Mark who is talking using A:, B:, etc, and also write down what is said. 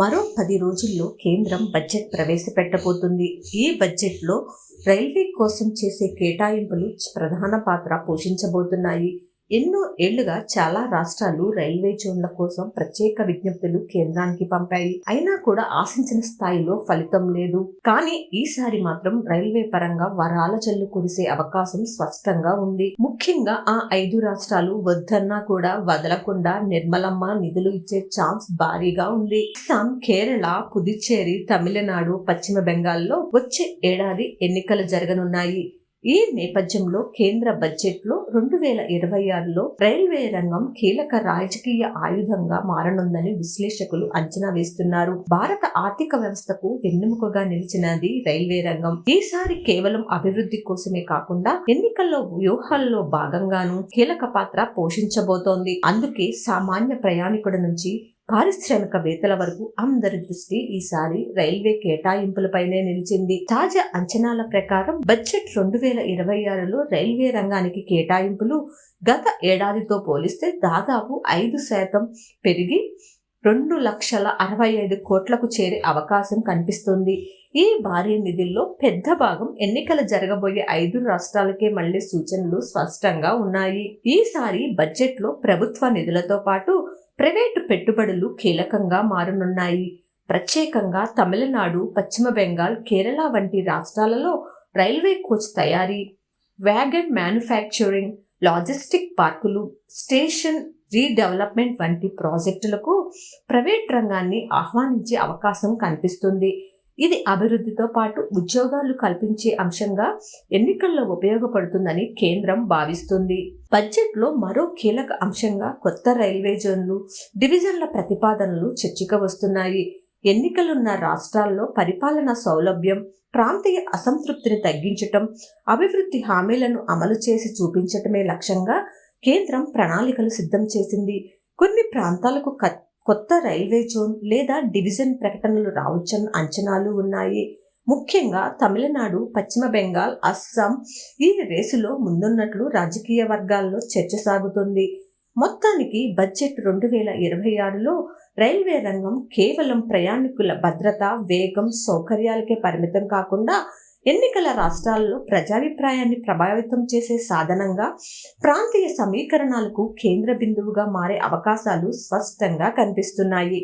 A: మరో పది రోజుల్లో కేంద్రం బడ్జెట్ ప్రవేశపెట్టబోతుంది. ఈ బడ్జెట్లో రైల్వే కోసం చేసే కేటాయింపులు ప్రధాన పాత్ర పోషించబోతున్నాయి. ఎన్నో ఏళ్ళుగా చాలా రాష్ట్రాలు రైల్వే జోన్ల కోసం ప్రత్యేక విజ్ఞప్తులు కేంద్రానికి పంపాయి. అయినా కూడా ఆశించిన స్థాయిలో ఫలితం లేదు. కానీ ఈసారి మాత్రం రైల్వే పరంగా వరాల చెల్లు కురిసే అవకాశం స్పష్టంగా ఉంది. ముఖ్యంగా ఆ ఐదు రాష్ట్రాలు వద్దన్నా కూడా వదలకుండా నిర్మలమ్మ నిధులు ఇచ్చే ఛాన్స్ భారీగా ఉంది. అస్సాం కేరళ పుదుచ్చేరి తమిళనాడు పశ్చిమ బెంగాల్లో వచ్చే ఏడాది ఎన్నికలు జరగనున్నాయి. ఈ నేపథ్యంలో కేంద్ర బడ్జెట్లో రెండు వేల ఇరవై ఆరులో రైల్వే రంగం కీలక రాజకీయ ఆయుధంగా మారనుందని విశ్లేషకులు అంచనా వేస్తున్నారు. భారత ఆర్థిక వ్యవస్థకు వెన్నెముకగా నిలిచినది రైల్వే రంగం. ఈసారి కేవలం అభివృద్ధి కోసమే కాకుండా ఎన్నికల్లో వ్యూహాల్లో భాగంగానూ కీలక పాత్ర పోషించబోతోంది. అందుకే సామాన్య ప్రయాణికుడి నుంచి పారిశ్రామికవేత్తల వరకు అందరి దృష్టి ఈసారి రైల్వే కేటాయింపులపైనే నిలిచింది. తాజా అంచనాల ప్రకారం బడ్జెట్ రెండు వేల ఇరవై ఆరులో రైల్వే రంగానికి కేటాయింపులు గత ఏడాదితో పోలిస్తే దాదాపు ఐదు శాతం పెరిగి రెండు లక్షల అరవై ఐదు కోట్లకు చేరే అవకాశం కనిపిస్తుంది. ఈ భారీ నిధుల్లో పెద్ద భాగం ఎన్నికలు జరగబోయే ఐదు రాష్ట్రాలకే మళ్ళీ సూచనలు స్పష్టంగా ఉన్నాయి. ఈసారి బడ్జెట్లో ప్రభుత్వ నిధులతో పాటు ప్రైవేటు పెట్టుబడులు కీలకంగా మారనున్నాయి. ప్రత్యేకంగా తమిళనాడు పశ్చిమ బెంగాల్ కేరళ వంటి రాష్ట్రాలలో రైల్వే కోచ్ తయారీ వ్యాగన్ మ్యానుఫ్యాక్చరింగ్ లాజిస్టిక్ పార్కులు స్టేషన్ రీడెవలప్మెంట్ వంటి ప్రాజెక్టులకు ప్రైవేట్ రంగాన్ని ఆహ్వానించే అవకాశం కనిపిస్తుంది. ఇది అభివృద్ధితో పాటు ఉద్యోగాలు కల్పించే అంశంగా ఎన్నికల్లో ఉపయోగపడుతుందని కేంద్రం భావిస్తుంది. బడ్జెట్లో మరో కీలక అంశంగా కొత్త రైల్వే జోన్లు డివిజన్ల ప్రతిపాదనలు చర్చకు వస్తున్నాయి. ఎన్నికలున్న రాష్ట్రాల్లో పరిపాలన సౌలభ్యం ప్రాంతీయ అసంతృప్తిని తగ్గించటం అభివృద్ధి హామీలను అమలు చేసి చూపించటమే లక్ష్యంగా కేంద్రం ప్రణాళికలు సిద్ధం చేసింది. కొన్ని ప్రాంతాలకు కొత్త రైల్వే జోన్ లేదా డివిజన్ ప్రకటనలు రావచ్చన్న అంచనాలు ఉన్నాయి. ముఖ్యంగా తమిళనాడు పశ్చిమ బెంగాల్ అస్సాం ఈ రేసులో ముందున్నట్లు రాజకీయ వర్గాల్లో చర్చ సాగుతుంది. మొత్తానికి బడ్జెట్ రెండు వేల ఇరవై ఆరులో రైల్వే రంగం కేవలం ప్రయాణికుల భద్రత వేగం సౌకర్యాలకే పరిమితం కాకుండా ఎన్నికల రాష్ట్రాల్లో ప్రజాభిప్రాయాన్ని ప్రభావితం చేసే సాధనంగా ప్రాంతీయ సమీకరణాలకు కేంద్ర బిందువుగా మారే అవకాశాలు స్పష్టంగా కనిపిస్తున్నాయి.